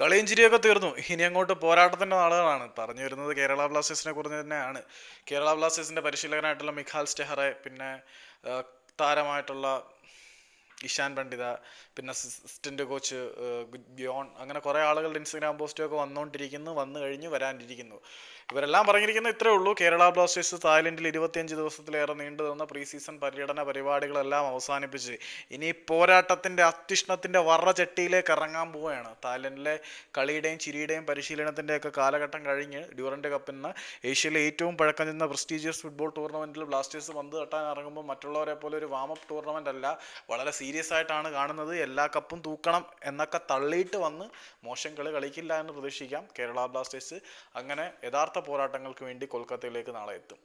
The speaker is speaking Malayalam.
കളിയും തീർന്നു. ഇനി അങ്ങോട്ട് പോരാട്ടത്തിന്റെ നാളുകളാണ്. പറഞ്ഞു വരുന്നത് കേരള ബ്ലാസ്റ്റേഴ്സിനെ കുറിച്ച് തന്നെയാണ്. കേരള ബ്ലാസ്റ്റേഴ്സിന്റെ പരിശീലകനായിട്ടുള്ള മിഖാൽ സ്റ്റെഹറെ പിന്നെ താരമായിട്ടുള്ള ഇഷാൻ പണ്ഡിത പിന്നെ അസിസ്റ്റന്റ് കോച്ച് ബിയോൺ അങ്ങനെ കുറേ ആളുകളുടെ ഇൻസ്റ്റഗ്രാം പോസ്റ്റൊക്കെ വന്നുകൊണ്ടിരിക്കുന്നു വന്നു കഴിഞ്ഞ് വരാനിരിക്കുന്നു. ഇവരെല്ലാം പറഞ്ഞിരിക്കുന്നത് ഇത്രേ ഉള്ളൂ. കേരള ബ്ലാസ്റ്റേഴ്സ് തായ്ലൻഡിൽ ഇരുപത്തിയഞ്ച് ദിവസത്തിലേറെ നീണ്ടു നിന്ന പ്രീ സീസൺ പര്യടന പരിപാടികളെല്ലാം അവസാനിപ്പിച്ച് ഇനി പോരാട്ടത്തിന്റെ അത്യുഷ്ണത്തിന്റെ വറ ചട്ടിയിലേക്ക് ഇറങ്ങാൻ പോവുകയാണ്. തായ്ലൻഡിലെ കളിയുടെയും ചിരിയുടെയും പരിശീലനത്തിന്റെയൊക്കെ കാലഘട്ടം കഴിഞ്ഞ് ഡ്യൂറന്റ് കപ്പ് എന്ന ഏഷ്യയിലെ ഏറ്റവും പഴക്കം ചെന്ന പ്രസ്റ്റീജിയസ് ഫുട്ബോൾ ടൂർണമെന്റിൽ ബ്ലാസ്റ്റേഴ്സ് പന്ത് തട്ടാൻ ഇറങ്ങുമ്പോൾ മറ്റുള്ളവരെ പോലെ ഒരു വാമപ്പ് ടൂർണമെന്റ് അല്ല വളരെ സീരിയസ് ആയിട്ടാണ് കാണുന്നത്. എല്ലാ കപ്പും തൂക്കണം എന്നൊക്കെ തള്ളിയിട്ട് വന്ന് മോശം കളി കളിക്കില്ല എന്ന് പ്രതീക്ഷിക്കാം. കേരള ബ്ലാസ്റ്റേഴ്സ് അങ്ങനെ യഥാർത്ഥ പോരാട്ടങ്ങൾക്ക് വേണ്ടി കൊൽക്കത്തയിലേക്ക് നാളെ എത്തും.